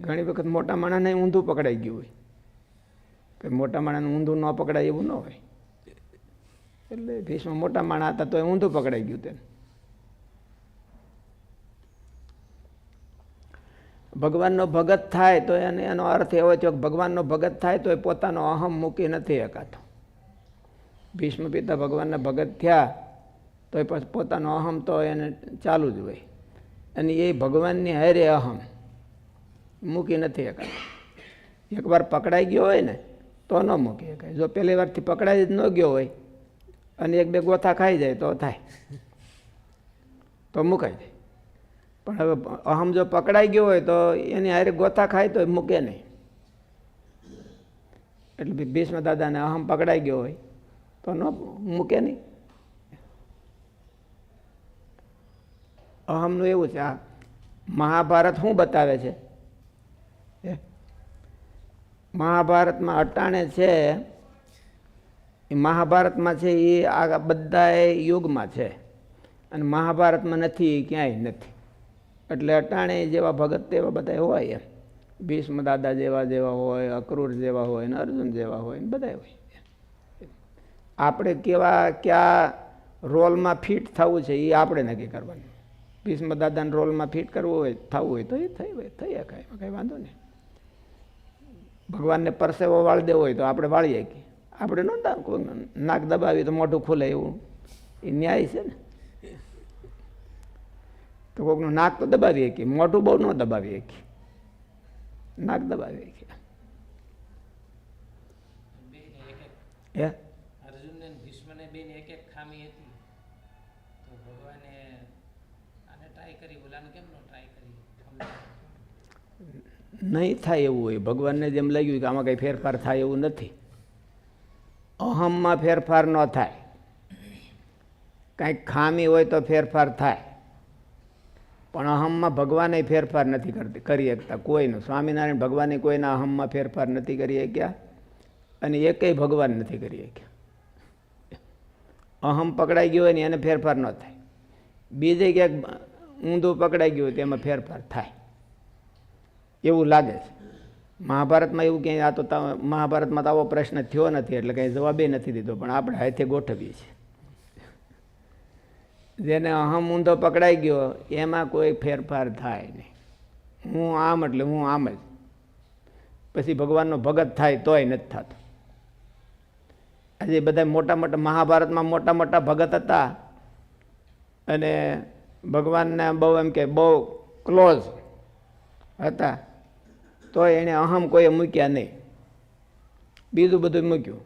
ઘણી વખત મોટા માણસને ઊંધું પકડાઈ ગયું હોય. કે મોટા માણસને ઊંધું ન પકડાય એવું ન હોય. એટલે ભીષ્મ મોટા માણસ હતા તો એ ઊંધું પકડાઈ ગયું તેને ભગવાનનો ભગત થાય તો એને, એનો અર્થ એવો થયો કે ભગવાનનો ભગત થાય તો એ પોતાનો અહમ મૂકી નથી શકાતો. ભીષ્મ પિતા ભગવાનના ભગત થયા તો એ પોતાનો અહમ તો એને ચાલુ જ હોય. અને એ ભગવાનની હારે અહમ. મૂકી નથી શકાય એકવાર પકડાઈ ગયો હોય ને, તો ન મૂકી શકાય જો પહેલી વારથી પકડાઈ જ ન ગયો હોય અને એક બે ગોથા ખાઈ જાય તો થાય. તો મુકાઈ જાય. પણ હવે અહમ જો પકડાઈ ગયો હોય તો એની હારે ગોથા ખાય તો મૂકે નહીં. એટલે ભીષ્મ દાદાને અહમ પકડાઈ ગયો હોય તો ન મૂકે નહીં. અહમનું એવું છે, આ મહાભારત શું બતાવે છે? મહાભારતમાં અટાણે છે, એ મહાભારતમાં છે, એ આ બધા યુગમાં છે. અને મહાભારતમાં નથી, એ ક્યાંય નથી. એટલે અટાણે જેવા ભગત તેવા બધા હોય એમ. ભીષ્મ દાદા જેવા જેવા હોય, અક્રૂર જેવા હોય ને અર્જુન જેવા હોય ને બધા હોય આપણે કેવા, કયા રોલમાં ફિટ થવું છે, એ આપણે નક્કી કરવાનું. ભીષ્મ દાદાને રોલમાં ફિટ કરવું હોય, થવું હોય તો એ થઈ હોય, થઈ શકાય કંઈ વાંધો નહીં. ભગવાનને પરસેવો વાળી દેવો હોય તો આપણે વાળીએ કે આપણે કોઈ નાક દબાવી તો મોઢું ખુલે એવું. એ ન્યાય છે ને. તો કોઈકનું નાક તો દબાવીએ કે મોઢું બહુ ન દબાવીએ કે નાક દબાવીએ કે હે? ભગવાને આને ટ્રાય કરી કેમ નો ટ્રાય કરી? નહીં થાય એવું હોય. ભગવાનને જેમ લાગ્યું કે આમાં કંઈ ફેરફાર થાય એવું નથી. અહમમાં ફેરફાર ન થાય. કાંઈક ખામી હોય તો ફેરફાર થાય. પણ અહમમાં ભગવાને ફેરફાર નથી કરતી કરી શકતા. કોઈનું. સ્વામિનારાયણ ભગવાને કોઈના અહમમાં ફેરફાર નથી કરી શક્યા. અને એકેય ભગવાન નથી કરી શક્યા. અહમ પકડાઈ ગયો હોય ને એને ફેરફાર ન થાય. બીજે ક્યાંક ઊંધું પકડાઈ ગયું હોય તેમાં ફેરફાર થાય. એવું લાગે છે. મહાભારતમાં એવું ક્યાંય, આ તો મહાભારતમાં તો આવો પ્રશ્ન થયો નથી, એટલે કંઈ જવાબે નથી દીધો, પણ આપણે હાથે ગોઠવીએ છીએ. જેને અહમ ઊંધો પકડાઈ ગયો, એમાં કોઈ ફેરફાર થાય નહીં. હું આમ એટલે હું આમ જ. પછી ભગવાનનો ભગત થાય તોય નથી થતો. આજે બધા મોટા મોટા, મહાભારતમાં મોટા મોટા ભગત હતા. અને ભગવાનને બહુ એમ કે બહુ ક્લોઝ હતા. તો એણે અહમ કોઈએ મૂક્યા નહીં. બીજું બધું મૂક્યું.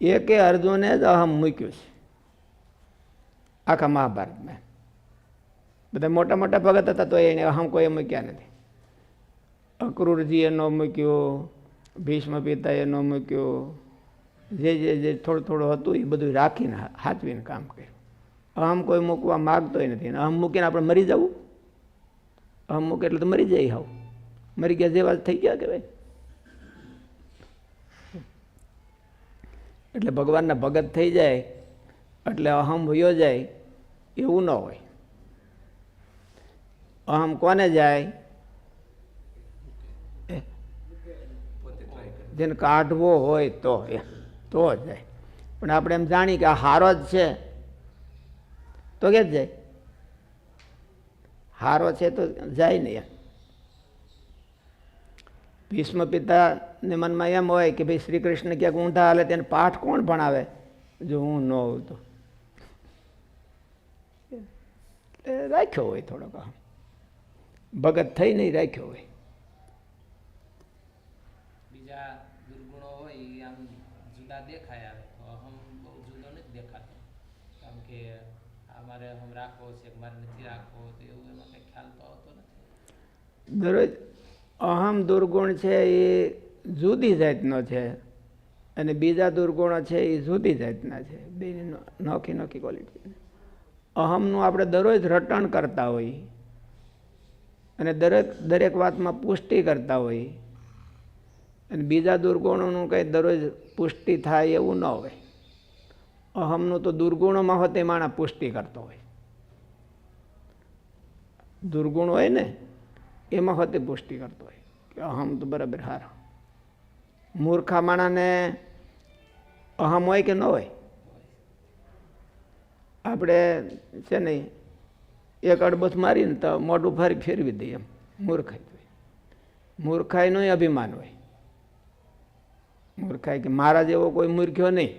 એકે અર્જુને જ અહમ મૂક્યું છે. આખા મહાભારતમાં. બધા મોટા મોટા ભગત હતા તો એણે અહમ કોઈએ મૂક્યા નથી. અક્રૂરજીએ ન મૂક્યો, ભીષ્મ પિતાએ ન મૂક્યો, જે જે જે થોડું થોડું હતું એ બધું રાખીને હાચવીને કામ કર્યું. અહમ કોઈ મૂકવા માગતોય નથી. અહમ મૂકીને આપણે મરી જવું? અહમ મૂકે એટલે તો મરી જાય હાવ. મરી ગયા જેવા થઈ ગયા કે ભાઈ એટલે ભગવાનના ભગત થઈ જાય, એટલે અહમ વયો જાય, એવું ન હોય. અહમ કોને જાય? જેને કાઢવો હોય તો તો જાય. પણ આપણે એમ જાણી કે આ હારો જ છે. તો કે જાય? હારો છે તો જાય નહીં ભીષ્મ પિતાને મનમાં એમ હોય કે ભાઈ શ્રી કૃષ્ણ ક્યાંક ઊંધા હાલે તેને પાઠ કોણ ભણાવે? જો હું ન હોઉં તો. રાખ્યો હોય થોડોક ભગત થઈ નહીં રાખ્યો હોય. બીજા દુર્ગુણો હોય આમ જુદા દેખાય અહમ બહુ જુદો નથી દેખાતો. કારણ કે આ મારે અહમ રાખવો છે મારે નથી રાખવો તો એવું એમાં કંઈ ખ્યાલ તો આવતો નથી. દરરોજ અહમ દુર્ગુણ છે એ જુદી જાતનો છે અને બીજા દુર્ગુણો છે એ જુદી જાતના છે. બેની નોખી નોખી ક્વોલિટી અહમનું આપણે દરરોજ રટણ કરતા હોઈએ અને દરેક દરેક વાતમાં પુષ્ટિ કરતા હોઈએ અને બીજા દુર્ગુણોનું કંઈ દરરોજ પુષ્ટિ થાય એવું ન હોય. અહમનું તો દુર્ગુણોમાં હોતે માણસ પુષ્ટિ કરતો હોય. દુર્ગુણ હોય ને એમાં હોતી પુષ્ટિ કરતો હોય કે અહમ તો બરાબર હારો. મૂર્ખા માણાને અહમ હોય કે ન હોય? આપણે છે ને એક અડબથ મારીને તો મોઢું ફરી ફેરવી દઈએ એમ, મૂર્ખાઈ મૂર્ખાઈનું અભિમાન હોય. મૂર્ખાઈ કે મારા જેવો કોઈ મૂર્ખ્યો નહીં.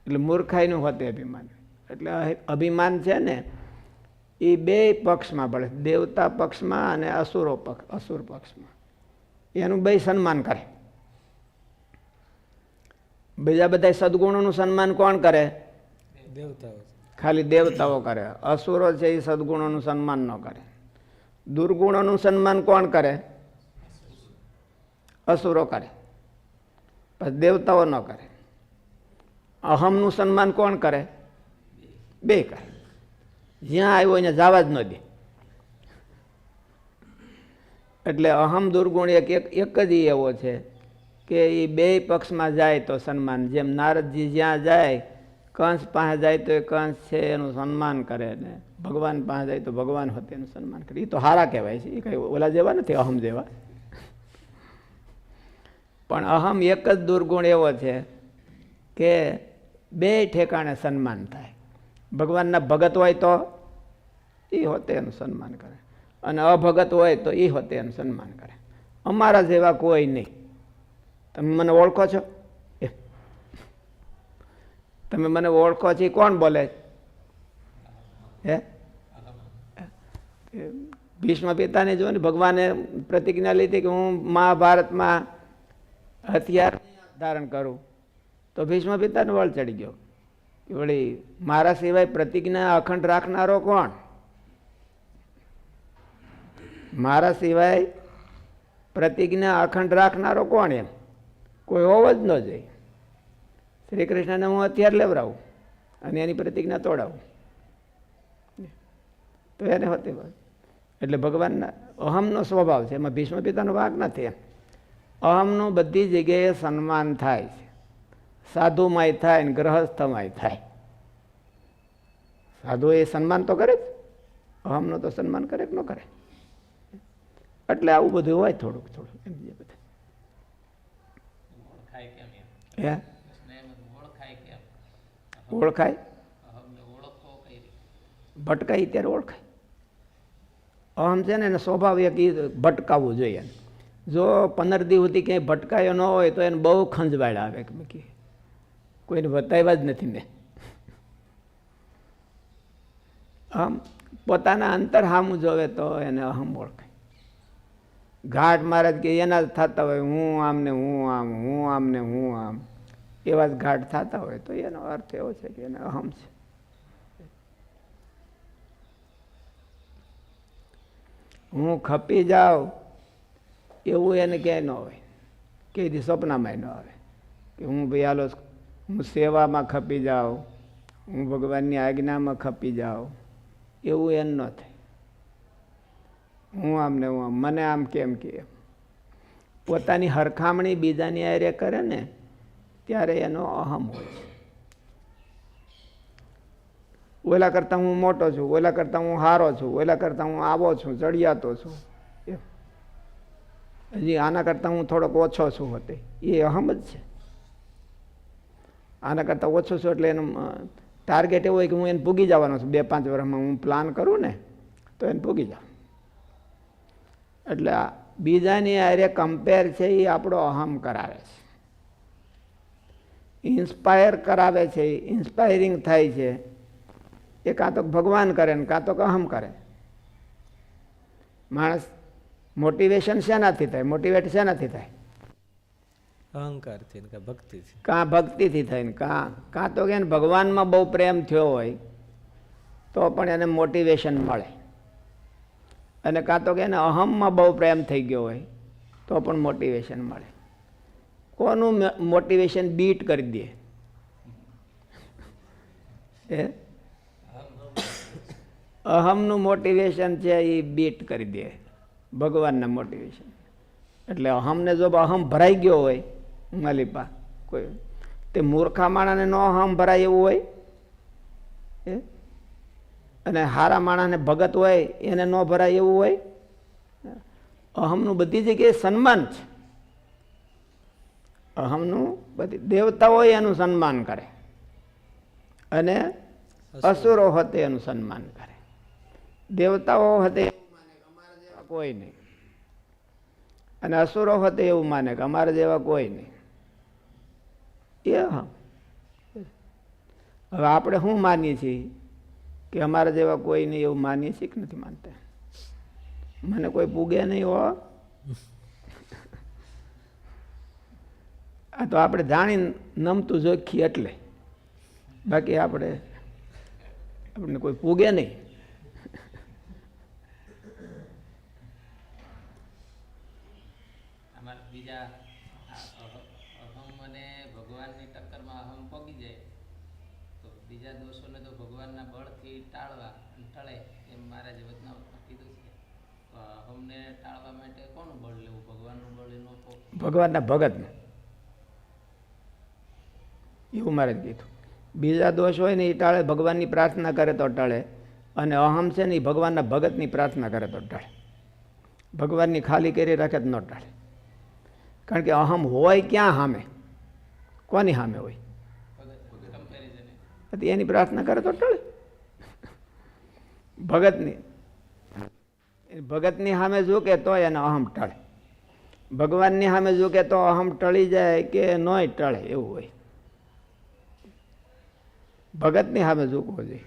એટલે મૂર્ખાઈનું હોતે અભિમાન. એટલે અભિમાન છે ને એ બે પક્ષમાં પડે. દેવતા પક્ષમાં અને અસુરો પક્ષ અસુર પક્ષમાં. એનું બે સન્માન કરે. બીજા બધા સદગુણોનું સન્માન કોણ કરે? દેવતાઓ ખાલી દેવતાઓ કરે. અસુરો છે એ સદગુણોનું સન્માન ન કરે. દુર્ગુણોનું સન્માન કોણ કરે? અસુરો કરે. પછી દેવતાઓ ન કરે. અહમનું સન્માન કોણ કરે? બે કરે. જ્યાં આવ્યો એને જવા જ ન દે. એટલે અહમ દુર્ગુણ એક એક જ એવો છે કે એ બે પક્ષમાં જાય તો સન્માન. જેમ નારદજી જ્યાં જાય, કંસ પાસે જાય તો એ કંસ છે એનું સન્માન કરે ને. ભગવાન પાસે જાય તો ભગવાન હોતે એનું સન્માન કરે. એ તો હારા કહેવાય છે. એ કંઈ ઓલા જેવા નથી, અહમ જેવા. પણ અહમ એક જ દુર્ગુણ એવો છે કે બે ઠેકાણે સન્માન થાય. ભગવાનના ભગત હોય તો એ હોતે એનું સન્માન કરે. અને અભગત હોય તો એ હોતે એનું સન્માન કરે. અમારા જેવા કોઈ નહીં. તમે મને ઓળખો છો. તમે મને ઓળખો છો? કોણ બોલે? હે? ભીષ્મ પિતાને જો ને ભગવાને પ્રતિજ્ઞા લીધી કે હું મહાભારતમાં હથિયાર ધારણ કરું. તો ભીષ્મ પિતાને વળ ચડી ગયો. વળી મારા સિવાય પ્રતિજ્ઞા અખંડ રાખનારો કોણ? મારા સિવાય પ્રતિજ્ઞા અખંડ રાખનારો કોણ એમ? કોઈ હોવ જ ન જોઈએ. શ્રી કૃષ્ણને હું હથિયાર લેવડાવું અને એની પ્રતિજ્ઞા તોડાવું. તો એને હોતી એટલે ભગવાનના અહમનો સ્વભાવ છે. એમાં ભીષ્મ પિતાનો વાક નથી એમ. અહમનું બધી જગ્યાએ સન્માન થાય છે. સાધુમાંય થાય ને ગ્રહસ્થમાંય થાય. સાધુ એ સન્માન તો કરે જ. અહમનું તો સન્માન કરે કે ન કરે? એટલે આવું બધું હોય થોડુંક થોડુંક એમ જે બધા. ઓળખાય ભટકાય ત્યારે ઓળખાય. અહમ છે ને એને સ્વભાવ એક ભટકાવવું જોઈએ. જો પંદર દિવસ સુધી ક્યાંય ભટકાયો ન હોય તો એને બહુ ખંજવાળ આવે કે. કોઈને બતાવ્યા જ નથી મેં. આમ પોતાના અંતર હામું જોવે તો એને અહમ ઓળખાય. ઘાટ મહારાજ કે એના જ થતા હોય, હું આમ ને હું આમ હું આમ ને હું આમ. એવા જ ઘાટ થતા હોય તો એનો અર્થ એવો છે કે એને અહમ છે. હું ખપી જાઉં એવું એને ક્યાંય ન હોય. કે દી સ્વપ્નમાં ન આવે કે હું ભાઈ હાલો હું સેવામાં ખપી જાઉં, હું ભગવાનની આજ્ઞામાં ખપી જાઉં, એવું એમ ન થાય. હું આમ ને હું આમ, મને આમ કેમ કે. પોતાની હરખામણી બીજાની આરે કરે ને, ત્યારે એનો અહમ હોય છે. ઓલા કરતાં હું મોટો છું, ઓલા કરતાં હું હારો છું, ઓલા કરતાં હું આવો છું, ચડિયાતો છું હજી આના કરતાં હું થોડોક ઓછો છું હોતે. એ અહમ જ છે. આના કરતાં ઓછો છું એટલે એનું ટાર્ગેટ એવું હોય કે હું એને પૂગી જવાનો છું. બે પાંચ વર્ષમાં હું પ્લાન કરું ને, તો એને પૂગી જાઉં. એટલે બીજાની આરે કમ્પેર છે એ આપણો અહમ કરાવે છે. ઇન્સ્પાયર કરાવે છે ઇન્સ્પાયરિંગ થાય છે. એ કાં તો ભગવાન કરે ને કાં તો અહમ કરે. માણસ મોટિવેશન શેનાથી થાય? મોટિવેટ શેનાથી થાય? અહંકારથી કાં ભક્તિથી કાં ભક્તિથી થઈને? કાં? કાં તો કે ભગવાનમાં બહુ પ્રેમ થયો હોય, તો પણ એને મોટિવેશન મળે. અને કાં તો કે એને અહમમાં બહુ પ્રેમ થઈ ગયો હોય, તો પણ મોટિવેશન મળે. કોનું મોટિવેશન બીટ કરી દે? એ અહમનું મોટિવેશન છે એ બીટ કરી દે. ભગવાનના મોટિવેશન એટલે અહમને જો અહમ ભરાઈ ગયો હોય માલિપા કોઈ તે મૂર્ખા માણાને ન હામ ભરાય એવું હોય? એ અને હારા માણસને ભગત હોય એને ન ભરાય એવું હોય? અહમનું બધી જગ્યાએ સન્માન છે. અહમનું બધી દેવતાઓ એનું સન્માન કરે. અને અસુરો. હતે એનું સન્માન કરે. દેવતાઓ હતે કોઈ નહીં. અને અસુરો હતે એવું માને કે અમારા જેવા કોઈ નહીં. એ હવે આપણે શું માનીએ છીએ? કે અમારા જેવા કોઈ નહીં એવું માનીએ છીએ કે નથી માનતા? મને કોઈ પૂગે નહીં હો. આ તો આપણે જાણીને નમતું જોખીએ એટલે. બાકી આપણે, આપણને કોઈ પૂગે નહીં. બીજા આ અહ- અહમ અને ભગવાનની ટક્કરમાં અહમ પગી જાય તો બીજા દોષોને તો ભગવાનના બળથી ટાળવા, ટળે એમ મારા જે કીધું છે. અમને ટાળવા માટે કોનું બળ લેવું? ભગવાનનું બળ એનો ભગવાનના ભગતને. એવું મારે કીધું. બીજા દોષ હોય ને એ ટાળે, ભગવાનની પ્રાર્થના કરે તો ટળે. અને અહમ છે ને એ ભગવાનના ભગતની પ્રાર્થના કરે તો ટળે. ભગવાનની ખાલી કરી રાખે તો ન ટળે. કારણ કે અહમ હોય ક્યાં સામે? કોની સામે હોય? પછી એની પ્રાર્થના કરે તો ટળે ભગતની ભગતની સામે ઝૂકે તો એને અહમ ટળે ભગવાનની સામે ઝૂકે તો અહમ ટળી જાય કે નોય ટળે એવું હોય ભગતની સામે ઝૂકવો જોઈએ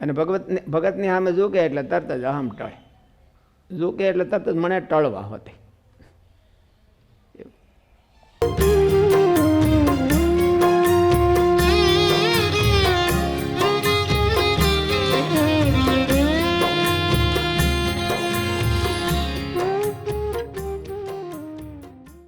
અને ભગવતની ભગતની સામે ઝૂકે એટલે તરત જ અહમ ટળે ઝૂકે એટલે તરત જ મને ટળવા હોતી